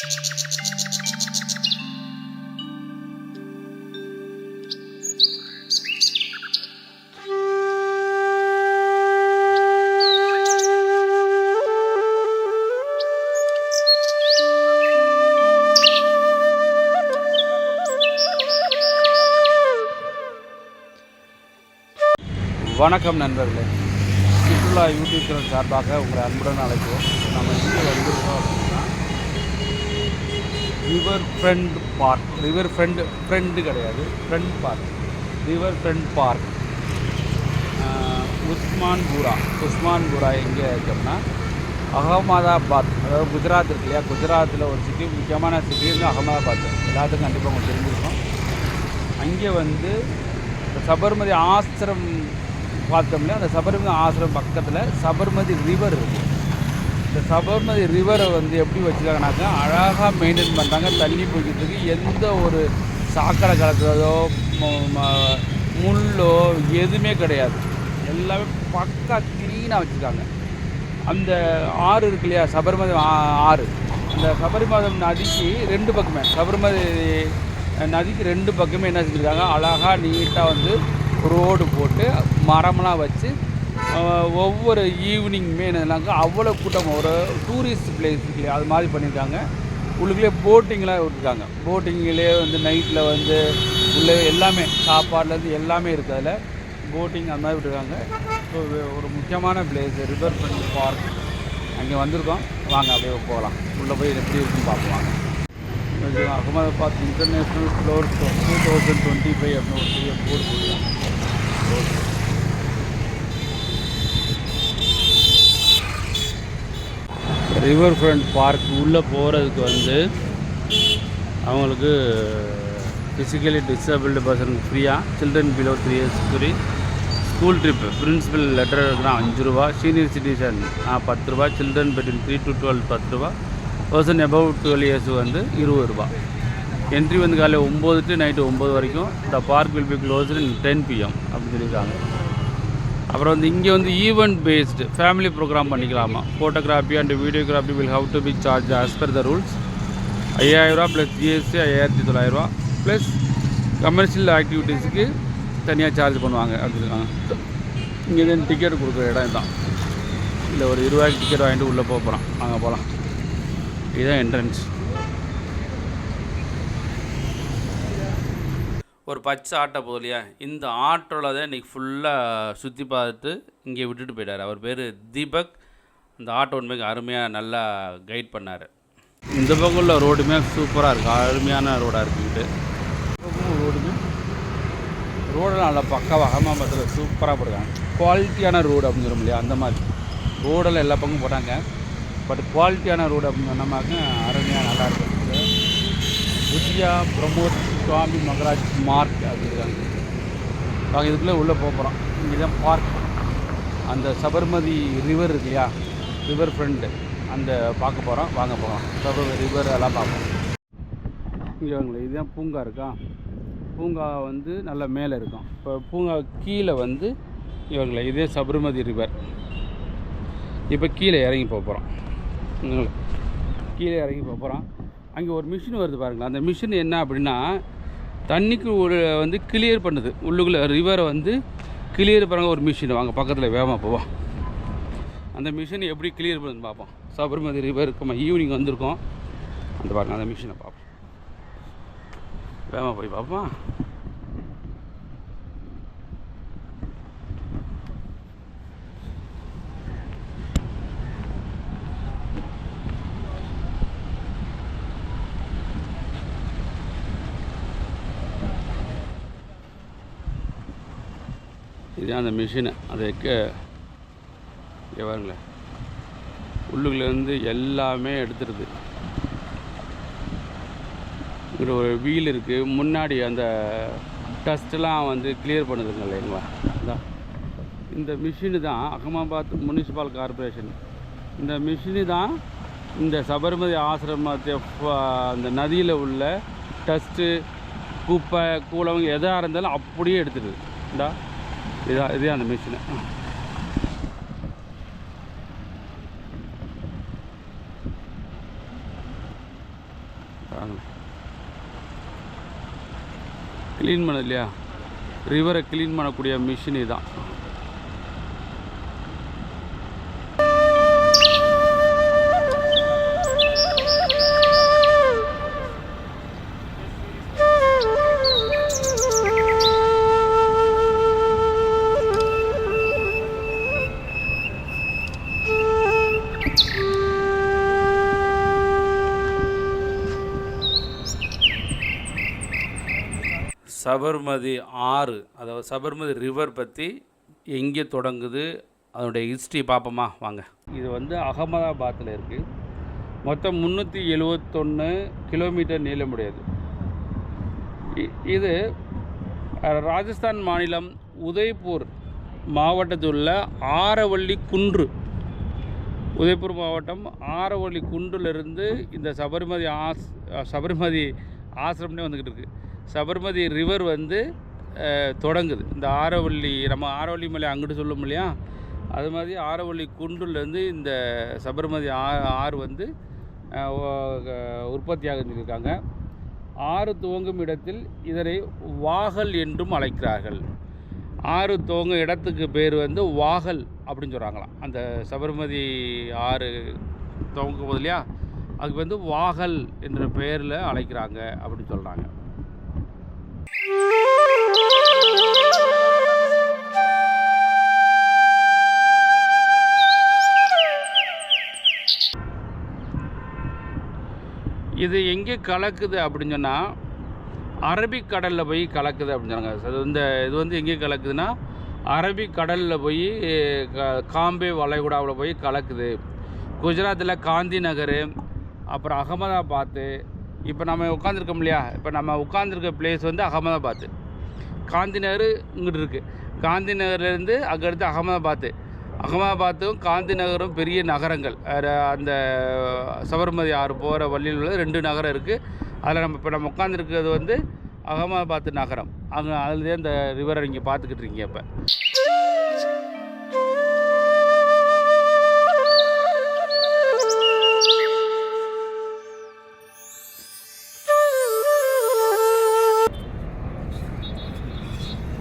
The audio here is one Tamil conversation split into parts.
வணக்கம் நண்பர்களே. சுற்றுலா யூடியூப் சேனல் சார்பாக உங்களை அன்புடன் அழைக்கிறோம். நம்ம இங்கே வந்திருக்கோம் river friend park river friend friend கிடையாது. Friend park river friend park Usman Pura Usman Pura எங்கே இருக்கோம்னா அகமதாபாத். அதாவது குஜராத் இருக்கு இல்லையா? குஜராத்தில் ஒரு சிட்டி முக்கியமான சிட்டி வந்து அகமதாபாத். எல்லாத்துக்கும் கண்டிப்பாக உங்களுக்கு தெரிஞ்சிருக்கும். அங்கே வந்து சபர்மதி ஆசிரம் பார்த்தோம்னா அந்த சபர்மதி ஆசிரம் பக்கத்தில் சபர்மதி ரிவர் இருக்குது இந்த சபர்மதி ரிவரை வந்து எப்படி வச்சுருக்காங்கனாக்கா அழகாக மெயின்டைன் பண்ணுறாங்க தண்ணி பிடிக்கிறதுக்கு எந்த ஒரு சாக்கடை கலக்கிறதோ முள்ளோ எதுவுமே கிடையாது. எல்லாமே பக்கா க்ளீனாக வச்சுருக்காங்க. அந்த ஆறு இருக்கு இல்லையா சபர்மதி ஆறு. அந்த சபரிமதம் நதிக்கு ரெண்டு பக்கமே சபர்மதி நதிக்கு ரெண்டு பக்கமே என்ன செஞ்சுருக்காங்க அழகாக நீட்டாக வந்து ரோடு போட்டு மரம்லாம் வச்சு ஒவ்வொரு ஈவினிங்குமே என்னன்னாக்கா அவ்வளோ கூட்டம் ஒரு டூரிஸ்ட் பிளேஸ் இல்லையா அது மாதிரி பண்ணியிருக்காங்க. உள்ளுக்குள்ளே போட்டிங்லாம் விட்டுருக்காங்க. போட்டிங்கிலே வந்து நைட்டில் வந்து உள்ளே எல்லாமே சாப்பாடுலேருந்து எல்லாமே இருக்குது அதில். போட்டிங் அந்த மாதிரி விட்டுருக்காங்க. ஸோ ஒரு முக்கியமான பிளேஸ் ரிவர் ஃப்ரண்ட் பார்க் அங்கே வந்திருக்கோம். வாங்க அப்படியே போகலாம். உள்ளே போய் எப்படி இருக்குன்னு பார்ப்போம். வாங்க Ahmedabad international flower two thousand twenty five அப்படின்னு ஒரு பெரிய போர்டு போட்டுருக்காங்க ரிவர் ஃப்ரண்ட் பார்க் உள்ளே போகிறதுக்கு வந்து அவங்களுக்கு ஃபிசிக்கலி டிசபிள்டு பர்சனுக்கு ஃப்ரீயாக children below three years free school trip principal letter எழுதுனா அஞ்சு ரூபா சீனியர் சிட்டிசன் பத்து ரூபா children between three to twelve பத்து ரூபா பர்சன் எபவ் டுவெல் இயர்ஸ் வந்து இருபது ரூபா. என்ட்ரி வந்து காலையில் ஒம்பது டு நைட்டு ஒம்பது வரைக்கும். The park will be close in ten PM அப்படின்னு சொல்லியிருக்காங்க. அப்புறம் வந்து இங்கே வந்து ஈவெண்ட் பேஸ்டு ஃபேமிலி ப்ரோக்ராம் பண்ணிக்கலாமா? Photography and videography will have to be charge as per the rules ஐயாயிரரூவா plus GST ஐயாயிரத்தி தொள்ளாயிரரூவா ப்ளஸ் கமர்ஷியல் ஆக்டிவிட்டீஸுக்கு தனியாக சார்ஜ் பண்ணுவாங்க. அப்படின்னா இங்கே தான் டிக்கெட் கொடுக்குற இடம் தான் இல்லை ஒரு இருபதாயிரம் டிக்கெட் வாங்கிட்டு உள்ளே போக போகிறோம் அங்கே போகலாம். இதுதான் என்ட்ரன்ஸ் ஒரு பச்சை ஆட்டோ போகுது இல்லையா? இந்த ஆட்டோவில் தான் இன்றைக்கி ஃபுல்லாக சுற்றி பார்த்து இங்கே விட்டுட்டு போயிட்டார். அவர் பேர் தீபக். இந்த ஆட்டோ உண்மைக்கு அருமையாக நல்லா கைட் பண்ணார். இந்த பக்கம் உள்ள ரோடுமே சூப்பராக இருக்குது அருமையான ரோடாக இருக்குங்கிட்டு ரோடுமே ரோடெல்லாம் நல்லா பக்காவாக அகமாபாத்தில் சூப்பராக போடுறாங்க குவாலிட்டியான ரோடு அப்படின்னு சொல்ல முடியாது அந்த மாதிரி. ரோடெல்லாம் எல்லா பக்கமும் போட்டாங்க. பட் குவாலிட்டியான ரோடு அப்படின்னு சொன்னோம்னாக்க அருமையாக நல்லா இருக்கும் விஜயா பிரமோத் சுவாமி மகராஜ் மார்க் அப்படிங்கிறாங்க. நாங்கள் இதுக்குள்ளே உள்ளே போக போகிறோம். இங்கே தான் பார்க் அந்த சபர்மதி ரிவர் இருக்கு இல்லையா ரிவர் ஃப்ரண்ட் அந்த பார்க்க போகிறோம். வாங்க போகிறோம் சபர்மதி ரிவர் எல்லாம் பார்ப்போம். இங்கே வாங்களே இதுதான் பூங்கா இருக்கா? பூங்கா வந்து நல்லா மேலே இருக்கும். இப்போ பூங்கா கீழே வந்து இவங்களே இதே சபர்மதி ரிவர் இப்போ கீழே இறங்கி போக போகிறோம். கீழே இறங்கி போக போகிறோம். அங்கே ஒரு மிஷின் வருது பாருங்களா அந்த மிஷின் என்ன அப்படின்னா தண்ணிக்கு ஒரு வந்து கிளியர் பண்ணுது. உள்ளுக்குள்ளே ரிவரை வந்து கிளியர் பண்ணுற ஒரு மிஷின். வாங்க பக்கத்தில் வேகமாக போவோம். அந்த மிஷின் எப்படி கிளியர் பண்ணுதுன்னு பார்ப்போம். சபரிமதி ரிவர் நம்ம ஈவினிங் வந்திருக்கோம். அந்த பாருங்கள் அந்த மிஷினை பார்ப்போம். வேகமாக போய் பார்ப்போம்? இதுதான் அந்த மிஷினு. அதை வைக்க வாருங்களேன் பாருங்களேன் உள்ளுக்குள்ளேருந்து எல்லாமே எடுத்துருது இங்கே ஒரு வீல் இருக்குது முன்னாடி அந்த டஸ்ட்லாம் வந்து கிளியர் பண்ணுதுங்க இல்லைங்களா? அதான் இந்த மிஷினு தான் அகமாபாத் முனிசிபல் கார்ப்பரேஷன் இந்த மிஷினு தான் இந்த சபர்மதி ஆசிரமத்தை அந்த நதியில் உள்ள டஸ்ட்டு குப்பை கூலவங்க எதாக இருந்தாலும் அப்படியே எடுத்துடுது. இந்தா. இதான் இதே அந்த மிஷினு க்ளீன் பண்ணது இல்லையா? ரிவரை க்ளீன் பண்ணக்கூடிய மிஷின் இதுதான் சபர்மதி ஆறு அதாவது சபர்மதி ரிவர் பற்றி எங்கே தொடங்குது அதனுடைய ஹிஸ்ட்ரி பார்ப்போமா வாங்க. இது வந்து அகமதாபாத்தில் இருக்குது மொத்தம் முந்நூற்றி எழுவத்தொன்று கிலோமீட்டர் நீளமுடையது. இது ராஜஸ்தான் மாநிலம் உதய்பூர் மாவட்டத்தில் உள்ள ஆரவள்ளி குன்று. உதய்பூர் மாவட்டம் ஆரவள்ளி குன்றிலிருந்து இந்த சபர்மதி ஆஸ் சபர்மதி ஆசிரமனே வந்துக்கிட்டு இருக்குது சபர்மதி ரிவர் வந்து தொடங்குது. இந்த ஆரவள்ளி நம்ம ஆரவள்ளி மலை அங்கிட்டு சொல்லும் இல்லையா? அது மாதிரி ஆரவள்ளி குண்டுலேருந்து இந்த சபர்மதி ஆ ஆறு வந்து உற்பத்தியாக இருக்காங்க. ஆறு துவங்கும் இடத்தில் இதனை வாகல் என்றும் அழைக்கிறார்கள். ஆறு துவங்கும் இடத்துக்கு பேர் வந்து வாகல் அப்படின்னு சொல்கிறாங்களாம் அந்த சபர்மதி ஆறு துவங்கும் போது இல்லையா? அதுக்கு வந்து வாகல் என்ற பெயரில் அழைக்கிறாங்க அப்படின்னு சொல்கிறாங்க இது எங்கே கலக்குது அப்படின்னு சொன்னால் அரபிக் கடலில் போய் கலக்குது அப்படின்னு சொன்னாங்க. அது இந்த இது வந்து எங்கே கலக்குதுன்னா அரபிக் கடலில் போய் க- காம்பே வளைகுடாவில் போய் கலக்குது. குஜராத்தில் காந்தி நகர் அப்புறம் அகமதாபாத்து இப்போ நம்ம உட்காந்துருக்கோம் இல்லையா? இப்போ நம்ம உட்காந்துருக்க பிளேஸ் வந்து அகமதாபாத்து காந்தி நகர் இங்கிட்டு இருக்குது காந்தி நகர்லேருந்து அங்கேருந்து அகமதாபாத்து அகமதாபாத்தும் காந்தி நகரும் பெரிய நகரங்கள். வேறு அந்த சபர்மதி ஆறு போகிற வழியில் உள்ள ரெண்டு நகரம் இருக்குது அதில் நம்ம இப்போ நம்ம உட்காந்துருக்கிறது வந்து அகமதாபாத் நகரம். அங்கே அதுலேயே அந்த ரிவரை நீங்கள் பார்த்துக்கிட்டு இருக்கீங்க இப்போ.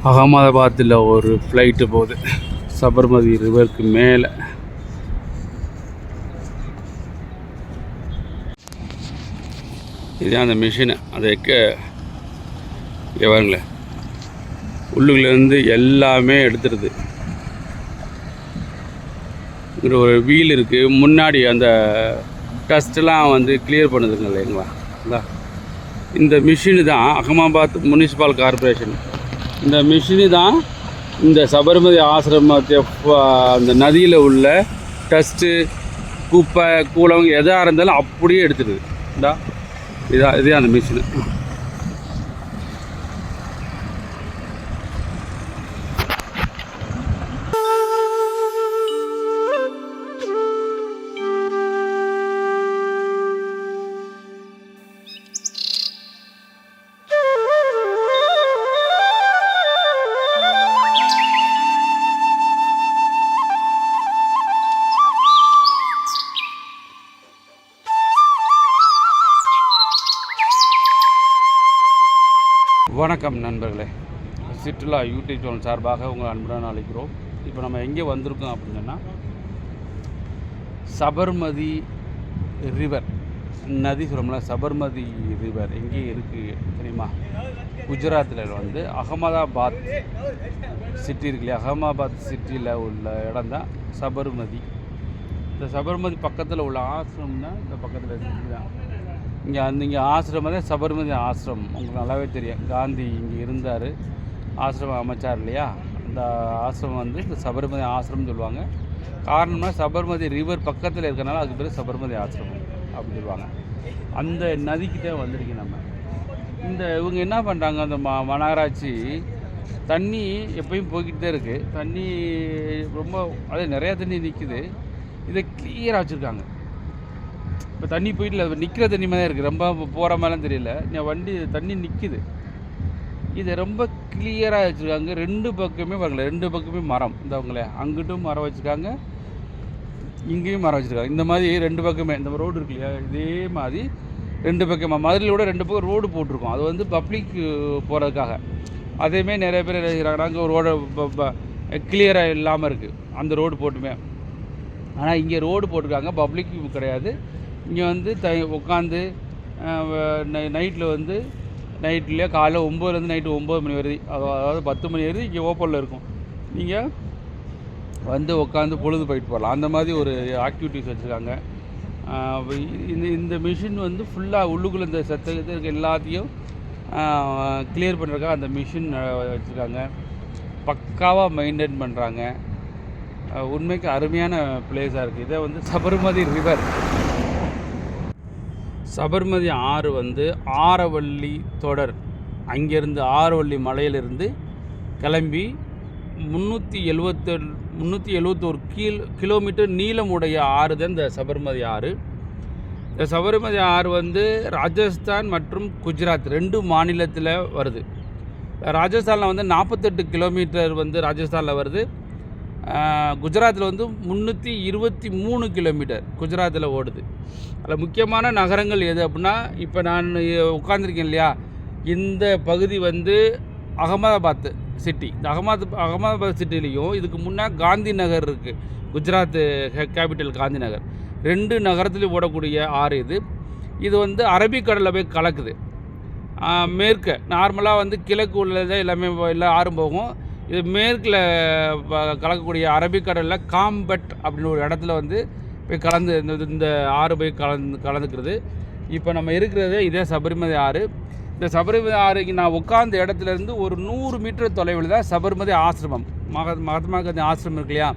அகமதாபாத்தில் ஒரு ஃப்ளைட்டு போகுது. சபர்மதி ரிவருக்கு மேலே. இதுதான் அந்த மிஷினு அதை வைக்க இங்கே உள்ளுக்குலேருந்து எல்லாமே எடுத்துருது இங்கே ஒரு வீல் இருக்குது முன்னாடி அந்த டஸ்ட்லாம் வந்து கிளியர் பண்ணுதுங்க இல்லைங்களா? இந்த. மிஷினு தான் அகமாபாத் முனிசிபல் கார்ப்பரேஷன் இந்த மிஷினு தான் இந்த சபர்மதி ஆசிரமத்தை அந்த நதியில் உள்ள டஸ்ட்டு குப்பை கூலம் எதாக இருந்தாலும் அப்படியே எடுத்துடுது. இந்தா இதான் இதே அந்த மிஷினு. வணக்கம் நண்பர்களே. சுற்றுலா யூடியூப் சேனல் சார்பாக உங்கள் அன்புடன் அழைக்கிறோம். இப்போ நம்ம எங்கே வந்திருக்கோம் அப்படின்னா சபர்மதி ரிவர் நதி சொல்கிறோம்ல சபர்மதி ரிவர் எங்கே இருக்குது தெரியுமா? குஜராத்தில் வந்து அகமதாபாத் சிட்டி இருக்கு இல்லையா? அகமதாபாத் சிட்டியில் உள்ள இடம் தான் சபர்மதி. இந்த சபர்மதி பக்கத்தில் உள்ள ஆசிரமம் தான் இந்த பக்கத்தில் இருக்குது தான் இங்கே அந்த இங்கே ஆசிரமம் தான் சபர்மதி ஆசிரமம். உங்களுக்கு நல்லாவே தெரியும். காந்தி இங்கே இருந்தார். ஆசிரமம் அமைச்சார் இல்லையா? அந்த ஆசிரமம் வந்து இந்த சபர்மதி ஆசிரமம் சொல்லுவாங்க. காரணம்னா சபர்மதி ரிவர் பக்கத்தில் இருக்கிறனால அதுக்கு பேர் சபர்மதி ஆசிரமம் அப்படின்னு சொல்லுவாங்க. அந்த நதிக்கிட்டே வந்திருக்கு நம்ம. இந்த இவங்க என்ன பண்ணுறாங்க அந்த மா மாநகராட்சி தண்ணி எப்பயும் போய்கிட்டு தான் இருக்குது தண்ணி ரொம்ப அதே நிறையா தண்ணி நிற்குது இதை கிளியராக வச்சுருக்காங்க. இப்போ தண்ணி போயிட்டு நிற்கிற தண்ணி மாதிரி இருக்குது ரொம்ப போகிற மாதிரிலாம் தெரியல. நான் வண்டி தண்ணி நிற்கிது இதை ரொம்ப கிளியராக வச்சுருக்காங்க. ரெண்டு பக்கமே பாருங்களேன் ரெண்டு பக்கமே மரம். இந்த அவங்களே அங்கிட்டும் மரம் வச்சுருக்காங்க. இங்கேயும் மரம் வச்சுருக்காங்க. இந்த மாதிரி ரெண்டு பக்கமே. இந்த ரோடு இருக்கு இல்லையா? இதே மாதிரி ரெண்டு பக்கம். மதுரையிலோட ரெண்டு பக்கம் ரோடு போட்டிருக்கோம். அது வந்து பப்ளிக் போகிறதுக்காக அதேமே நிறைய பேர் என்ன செய்கிறாங்கன்னா அங்கே ரோடு கிளியராக இல்லாமல் இருக்குது அந்த ரோடு போட்டுமே. ஆனால் இங்கே ரோடு போட்டிருக்காங்க. பப்ளிக் கிடையாது. இங்கே வந்து த உட்காந்து நைட்டில் வந்து நைட்லேயே காலைல ஒம்போதுலேருந்து நைட்டு ஒம்பது மணி வரை அதாவது பத்து மணி வரை இங்கே ஓப்பனில் இருக்கும். நீங்கள் வந்து உட்காந்து பொழுது போயிட்டு போகலாம் அந்த மாதிரி ஒரு ஆக்டிவிட்டிஸ் வச்சுருக்காங்க. இந்த இந்த மிஷின் வந்து ஃபுல்லாக உள்ளுக்குள்ளே இந்த சத்தத்தை இருக்க எல்லாத்தையும் கிளியர் பண்ணுறக்காக அந்த மிஷின் வச்சுருக்காங்க. பக்காவாக மெயின்டைன் பண்ணுறாங்க உண்மைக்கு அருமையான பிளேஸாக இருக்குது இதை வந்து சபர்மதி ரிவர் சபர்மதி ஆறு வந்து ஆரவள்ளி தொடர். அங்கேருந்து ஆரவள்ளி மலையிலிருந்து கிளம்பி முந்நூற்றி எழுவத்து முந்நூற்றி எழுவத்தோரு கீழ் கிலோமீட்டர் நீளமுடைய ஆறு தான் இந்த சபர்மதி ஆறு. இந்த சபர்மதி ஆறு வந்து ராஜஸ்தான் மற்றும் குஜராத் ரெண்டு மாநிலத்தில் வருது. ராஜஸ்தானில் வந்து நாற்பத்தெட்டு கிலோமீட்டர் வந்து ராஜஸ்தானில் வருது. குஜராத்தில் வந்து முந்நூற்றி இருபத்தி மூணு கிலோமீட்டர் குஜராத்தில் ஓடுது. அதில் முக்கியமான நகரங்கள் எது அப்படின்னா இப்போ நான் உட்காந்துருக்கேன் இல்லையா? இந்த பகுதி வந்து அகமதாபாத் சிட்டி இந்த அகமது அகமதாபாத் சிட்டிலையும் இதுக்கு முன்னே காந்தி நகர் இருக்குது குஜராத் கேபிட்டல் காந்தி நகர். ரெண்டு நகரத்துலேயும் ஓடக்கூடிய ஆறு இது. இது வந்து அரபிக்கடலில் போய் கலக்குது. மேற்க நார்மலாக வந்து கிழக்கு உள்ளதான் எல்லாமே எல்லாம் ஆறும் போகும். இது மேற்கில் கலக்கக்கூடிய அரபிக்கடலில் காம்பட் அப்படின்னு ஒரு இடத்துல வந்து போய் கலந்து இந்த இந்த ஆறு போய் கலந்து கலந்துக்கிறது. இப்போ நம்ம இருக்கிறது இதே சபரிமலை ஆறு. இந்த சபரிமலை ஆறுக்கு நான் உட்கார்ந்த இடத்துலேருந்து ஒரு நூறு மீட்டர் தொலைவில் தான் சபரிமதி ஆசிரமம். மக மகாத்மா காந்தி ஆசிரமம் இருக்கு இல்லையா?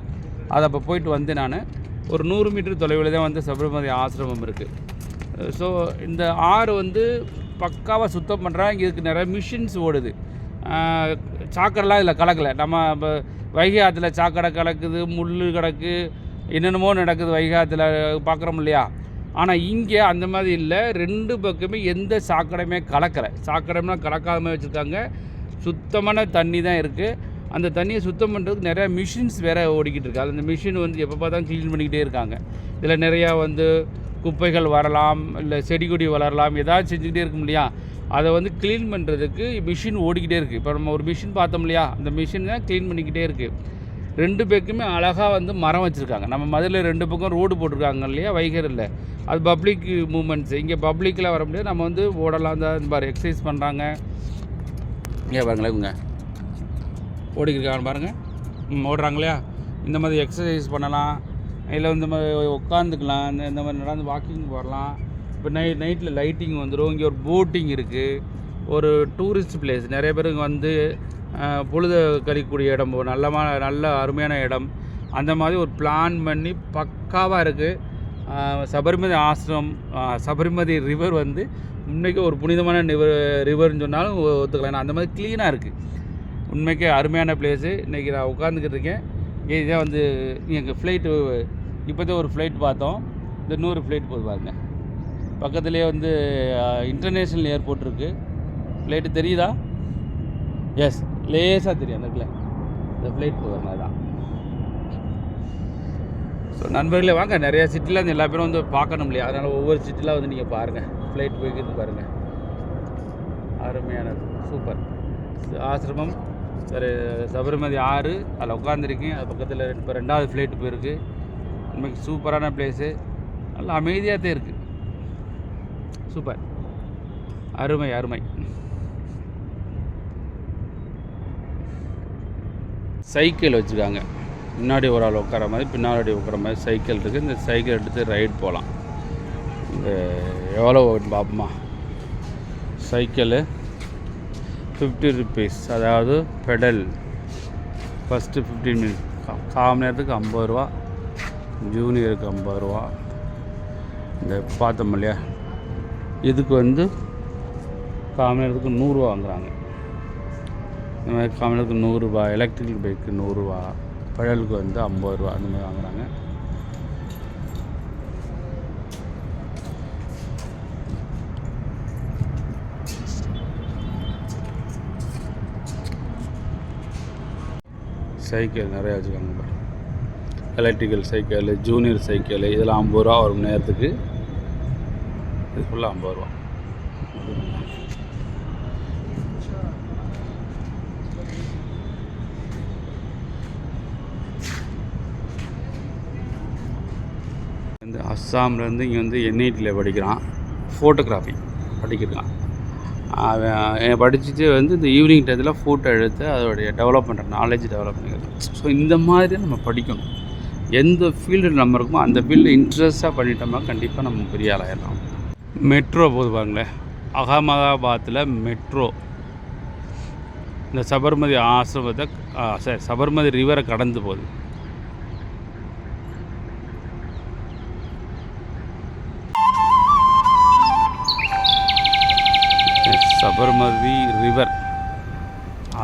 அதை அப்போ போயிட்டு வந்து நான். ஒரு நூறு மீட்டர் தொலைவில் தான் வந்து சபரிமதி ஆசிரமம் இருக்குது ஸோ இந்த ஆறு வந்து பக்காவாக சுத்தம் பண்ணுறாங்க இங்கே இதுக்கு நிறைய மிஷின்ஸ் ஓடுது. சாக்கடைலாம் இதில் கலக்கலை. நம்ம இப்போ வைகை ஆற்றுல சாக்கடை கலக்குது முள் கிடக்கு என்னென்னமோ நடக்குது வைகை ஆற்றுல பார்க்குறோம் இல்லையா? ஆனால் இங்கே அந்த மாதிரி இல்லை. ரெண்டு பக்கமே எந்த சாக்கடையுமே கலக்கலை. சாக்கடைலாம் கலக்காமல் வச்சுருக்காங்க. சுத்தமான தண்ணி தான் இருக்குது அந்த தண்ணியை சுத்தம் பண்ணுறதுக்கு நிறையா மிஷின்ஸ் வேறு ஓடிக்கிட்டு இருக்கு. அந்த மிஷின் வந்து எப்போ பார்த்தா க்ளீன் பண்ணிக்கிட்டே இருக்காங்க. இதில் நிறையா வந்து குப்பைகள் வரலாம் இல்லை செடி கொடி வளரலாம் ஏதாவது செஞ்சுக்கிட்டே இருக்கும் இல்லையா? அதை வந்து க்ளீன் பண்ணுறதுக்கு மிஷின் ஓடிக்கிட்டே இருக்குது இப்போ நம்ம ஒரு மிஷின் பார்த்தோம் இல்லையா? அந்த மிஷின் தான் க்ளீன் பண்ணிக்கிட்டே இருக்குது ரெண்டு பேருக்குமே அழகாக வந்து மரம் வச்சுருக்காங்க. நம்ம மதுரையில் ரெண்டு பக்கம் ரோடு போட்டிருக்காங்க இல்லையா? வைகரில் அது பப்ளிக் மூமெண்ட்ஸ் இங்கே பப்ளிக்கில் வர முடியாது. நம்ம வந்து ஓடலாம் தான். பாரு எக்ஸசைஸ் பண்ணுறாங்க இங்கே பாருங்களேன் இவங்க. ஓடிக்கிருக்காங்க பாருங்கள் ஓடுறாங்க இல்லையா? இந்த மாதிரி எக்ஸசைஸ் பண்ணலாம். இல்லை இந்த மாதிரி உட்காந்துக்கலாம் இந்த இந்த மாதிரி நடந்து வாக்கிங் போடலாம் இப்போ நைட் நைட்டில் லைட்டிங் வந்துடும் இங்கே ஒரு போட்டிங் இருக்குது ஒரு டூரிஸ்ட் பிளேஸ் நிறைய பேர் இங்கே வந்து பொழுத கழிக்கக்கூடிய இடம். நல்லமான நல்ல அருமையான இடம். அந்த மாதிரி ஒரு பிளான் பண்ணி பக்காவாக இருக்குது சபரிமதி ஆசிரம் சபரிமதி ரிவர் வந்து உண்மைக்கு ஒரு புனிதமான ரிவர் ரிவர்னு சொன்னாலும் ஒத்துக்கலாம். அந்த மாதிரி க்ளீனாக இருக்குது உண்மைக்கே அருமையான பிளேஸு இன்றைக்கி நான் உட்காந்துக்கிட்டு இருக்கேன். இதுதான் வந்து எங்கள் ஃப்ளைட்டு இப்போதான் ஒரு ஃப்ளைட் பார்த்தோம். இந்த நூறு ஃப்ளைட் போது பாருங்கள் பக்கத்துலேயே வந்து இன்டர்நேஷ்னல் ஏர்போர்ட் இருக்குது ஃப்ளைட்டு தெரியுதா? எஸ் லேசாக தெரியும் அந்த இடத்துல. இந்த ஃப்ளைட் போவாங்க தான். ஸோ நண்பர்களே வாங்க. நிறையா சிட்டியில் வந்து எல்லா பேரும் வந்து பார்க்கணும் இல்லையா? அதனால் ஒவ்வொரு சிட்டிலாம் வந்து நீங்கள் பாருங்கள் ஃப்ளைட் போய்க்கிட்டு பாருங்கள் அருமையானது. சூப்பர் ஆசிரமம். சரி சபரிமதி ஆறு. அதில் உட்காந்துருக்கேன் அது பக்கத்தில் இப்போ ரெண்டாவது ஃப்ளைட்டு போயிருக்கு. உண்மைக்கு சூப்பரான பிளேஸு நல்லா அமைதியாக தான் இருக்குது சூப்பர். அருமை அருமை. சைக்கிள் வச்சுருக்காங்க. முன்னாடி ஒரு ஆள் உட்கார மாதிரி பின்னாடி உட்கார மாதிரி சைக்கிள் இருக்குது இந்த சைக்கிள் எடுத்து ரைட் போகலாம் இந்த எவ்வளோ பாப்பமா? சைக்கிளு ஃபிஃப்டி ருபீஸ் அதாவது பெடல் ஃபஸ்ட்டு ஃபிஃப்டீன் மினிட்ஸ் கால் மணி நேரத்துக்கு ஐம்பது ரூபா. ஜூனியருக்கு ஐம்பது ரூபா. இந்த பார்த்தோம் இல்லையா? இதுக்கு வந்து கால் நேரத்துக்கு நூறுரூவா வாங்குறாங்க. இந்த மாதிரி கால் நேரத்துக்கு நூறுரூவா எலக்ட்ரிக்கல் பைக்கு நூறுரூவா பழலுக்கு வந்து ஐம்பது ரூபா அந்த மாதிரி வாங்குறாங்க. சைக்கிள் நிறையா வச்சுருக்காங்க எலக்ட்ரிக்கல் சைக்கிள் ஜூனியர் சைக்கிள் இதெல்லாம் ஐம்பது ரூபா வரும் நேரத்துக்கு. இது ஃபுல்லாக ஐம்பது ரூபா. வந்து அஸ்ஸாம்லேருந்து இங்கே வந்து என்ஐடியில் படிக்கிறான். ஃபோட்டோகிராஃபி படிக்கிறான் அவன் படிச்சுட்டு வந்து இந்த ஈவினிங் டயத்தில் ஃபோட்டோ எடுத்து அதோடைய டெவலப் பண்ணுற நாலேஜ் டெவலப் பண்ணிக்கிறது ஸோ இந்த மாதிரி நம்ம படிக்கணும். எந்த ஃபீல்டு நம்ம இருக்குமோ அந்த ஃபீல்டில் இன்ட்ரெஸ்ட்டாக பண்ணிட்டோம்னா கண்டிப்பாக நம்ம பெரிய ஆளாயிடலாம். மெட்ரோ போது பாருங்களேன் அகமதாபாத்தில் மெட்ரோ. இந்த சபர்மதி ஆசிரமத்தை சரி சபர்மதி ரிவரை கடந்து போகுது. சபர்மதி ரிவர்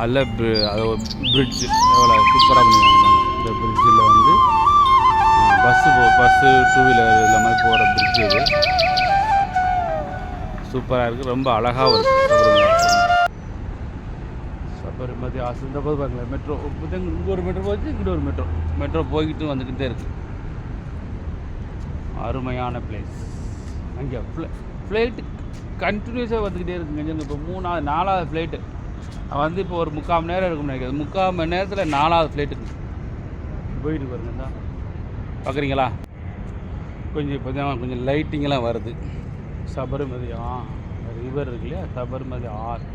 அதில் அது ஒரு பிரிட்ஜ் எவ்வளோ சூப்பராக பண்ணியிருக்காங்க இந்த பிரிட்ஜில் வந்து பஸ்ஸு பஸ்ஸு டூ வீலர் இந்த மாதிரி போகிற பிரிட்ஜ் இது. சூப்பராக இருக்குது ரொம்ப அழகாகவும் இருக்குது சபரிமதி ஆசிரம் போது பாருங்களேன். மெட்ரோ இங்கே ஒரு மெட்ரோ போச்சு இங்கிட்ட ஒரு மெட்ரோ. மெட்ரோ போய்கிட்டு வந்துக்கிட்டே இருக்குது அருமையான பிளேஸ் அங்கே ஃப்ளை ஃப்ளைட்டு கண்டினியூஸாக வந்துக்கிட்டே இருக்குங்க இப்போ மூணாவது நாலாவது ஃப்ளைட்டு வந்து இப்போ ஒரு முக்கால் மணி நேரம் இருக்கும்னு நினைக்கிறேன். முக்கால் மணி நேரத்தில் நாலாவது ஃப்ளைட்டுங்க போயிட்டு பாருங்க தான் பார்க்குறீங்களா கொஞ்சம் இப்போ தான் கொஞ்சம் லைட்டிங்கெல்லாம் வருது. சபரிமதி ஆ ரிவர் இருக்கு இல்லையா? சபரிமதி ஆறு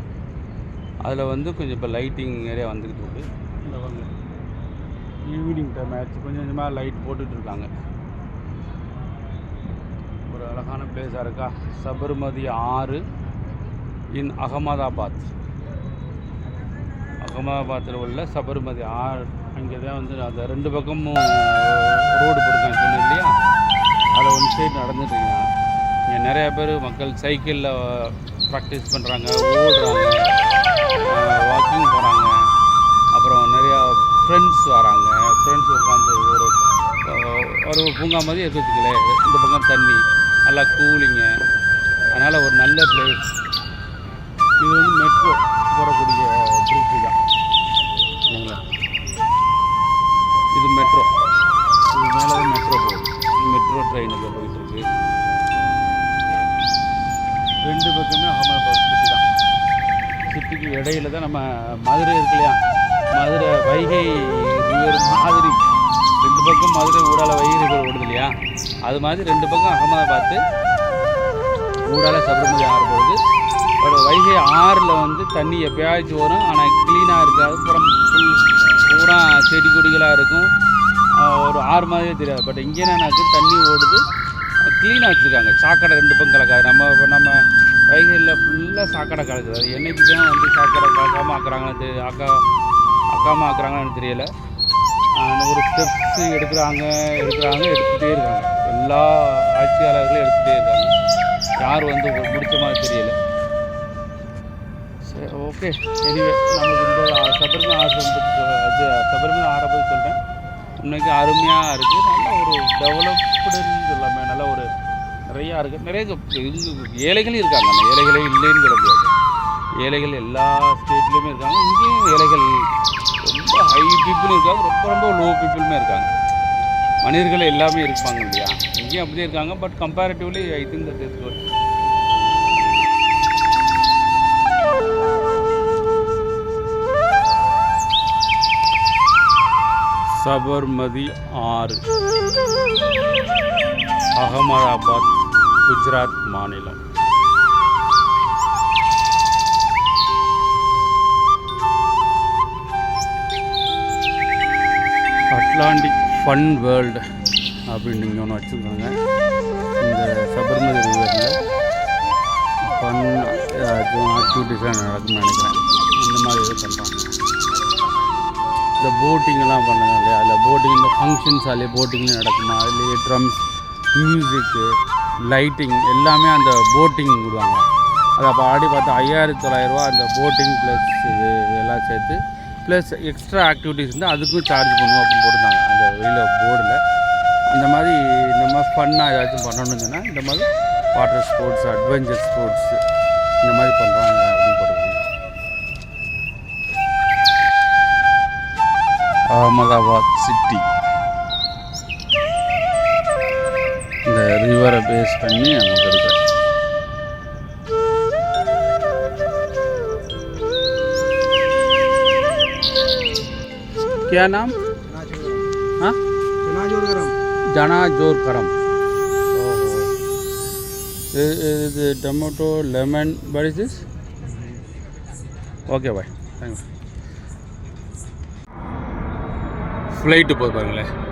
அதில் வந்து கொஞ்சம் இப்போ லைட்டிங் நிறையா வந்துக்கிட்டு இருக்கு. இந்த வாங்க ஈவினிங் டைம் ஆச்சு கொஞ்சம் கொஞ்சமாக லைட் போட்டுட்டு இருக்காங்க. ஒரு அழகான பிளேஸாக இருக்கா? சபர்மதி ஆறு இன் அகமதாபாத். அகமதாபாத்தில் உள்ள சபர்மதி ஆறு அங்கே தான் வந்து அந்த ரெண்டு பக்கமும் ரோடு போட்டுருக்காங்க. சொன்னேன் இல்லையா? அதில் ஒன் சைடு நடந்துட்டு இருக்காங்க. இங்கே நிறையா பேர் மக்கள் சைக்கிளில் ப்ராக்டிஸ் பண்ணுறாங்க ஓடுறாங்க வாக்கிங் போகிறாங்க அப்புறம் நிறையா ஃப்ரெண்ட்ஸ் வராங்க. ஃப்ரெண்ட்ஸ் உட்காந்து ஒரு ஒரு பூங்கா மாதிரி இருக்கு வச்சுக்கலேன் இந்த பக்கம் தண்ணி நல்லா கூலிங்க அதனால் ஒரு நல்ல பிளேஸ் இது வந்து மெட்ரோ போகக்கூடிய பிரிட்ஜு தான். சரிங்களா? இது மெட்ரோ இது மேலே மெட்ரோ போகுது. மெட்ரோ ட்ரெயின் போயிட்டுருக்கு ரெண்டு பக்கமே அகமதாபாத் சிட்டி தான். சிட்டிக்கு இடையில தான் நம்ம மதுரை இருக்கு இல்லையா? மதுரை வைகை ரிவர் மாதிரி. ரெண்டு பக்கம் மதுரை ஊடால வைகை ரிவர் ஓடுது இல்லையா? அது மாதிரி ரெண்டு பக்கம் அகமதாபாத்து ஊடால சபரிமலை ஆறு போகுது. பட் வைகை ஆறில் வந்து தண்ணி எப்பயாச்சும் வரும். ஆனால் க்ளீனாக இருக்காது. அப்புறம் ஃபுல் பூரா செடி கொடிகளாக இருக்கும். ஒரு ஆறு மாதிரியே தெரியாது. பட் இங்கே என்னன்னாக்கு தண்ணி ஓடுது. க்ளீனாக வச்சுருக்காங்க. சாக்கடை ரெண்டு பக்கம் கலக்காது. நம்ம இப்போ நம்ம வைகையில் ஃபுல்லாக சாக்கடை கலக்குது. அது என்னைக்கு தான் வந்து சாக்கடை கலக்காமல் ஆக்குறாங்கன்னு தெரி ஆக்கா ஆக்காமல் ஆக்குறாங்கன்னு தெரியலை. ஒரு ஸ்டெப்ஸ் எடுக்கிறாங்க எடுக்கிறாங்க எடுத்துகிட்டே இருக்காங்க. எல்லா ஆட்சியாளர்களும் எடுத்துகிட்டே இருக்காங்க. யார் வந்து முடிச்ச மாதிரி தெரியல. சரி ஓகே எனிவே நமக்கு இந்த சபரிமலை ஆசிரம் பற்றி அது சபரிமலை ஆறை பற்றி சொல்கிறேன் இன்னைக்கு அருமையாக இருக்குது ஒரு டெவலப்டுன்னு சொல்லாமல் நல்ல ஒரு நிறையா இருக்குது நிறைய ஏழைகளும் இருக்காங்க. அந்த ஏழைகளே இல்லைன்னு சொல்ல முடியாது. ஏழைகள் எல்லா ஸ்டேட்லேயுமே இருக்காங்க. இங்கேயும் ஏழைகள் ரொம்ப ஹை பீப்புளும் இருக்காங்க. ரொம்ப ரொம்ப லோ பீப்புளுமே இருக்காங்க. மனிதர்கள் எல்லாமே இருப்பாங்க இல்லையா? இங்கேயும் அப்படியே இருக்காங்க. But comparatively I think that is Sabarmati ஆறு. அகமதாபாத் குஜராத் மாநிலம். அட்லாண்டிக் ஃபன் வேர்ல்டு அப்படின்னு இங்கே ஒன்று வச்சுருக்காங்க. இந்த சபர்மதி ரிவரில் ஃபன் ஆக்டிவிட்டீஸ்லாம் நடக்கும்னு நினைக்கிறேன். இந்த மாதிரி இது பண்ணுறாங்க இந்த போட்டிங்கெல்லாம் பண்ணுங்க இல்லையா? அதில் போட்டிங் இந்த ஃபங்க்ஷன்ஸ் அதிலே போட்டிங்லேயும் நடக்குமா? அதுலேயே ட்ரம்ஸ் மியூசிக்கு லைட்டிங் எல்லாமே அந்த போட்டிங் விடுவாங்க. அதை அப்போ ஆடி பார்த்தா ஐயாயிரத்தி தொள்ளாயிரரூவா அந்த போட்டிங் ப்ளஸ் இது இதெல்லாம் சேர்த்து ப்ளஸ் எக்ஸ்ட்ரா ஆக்டிவிட்டிஸ் இருந்தால் அதுக்கும் சார்ஜ் பண்ணுவோம் அப்படின்னு போட்டிருந்தாங்க. அந்த வெளியில் போர்டில் அந்த மாதிரி இந்த மாதிரி ஃபன்னாக ஏதாச்சும் பண்ணணுன்னு சொன்னால் இந்த மாதிரி வாட்டர் ஸ்போர்ட்ஸ் அட்வென்ச்சர் ஸ்போர்ட்ஸ் இந்த மாதிரி பண்ணுறாங்க अहमदाबाद सिटी रिवर बेस क्या नाम जना ज़ोर करम जना ज़ोर करम टमाटो लेमन बड़ी चीज़ ओके भाई थैंक यू ஃப்ளைட்டு போகுது பாருங்களேன்.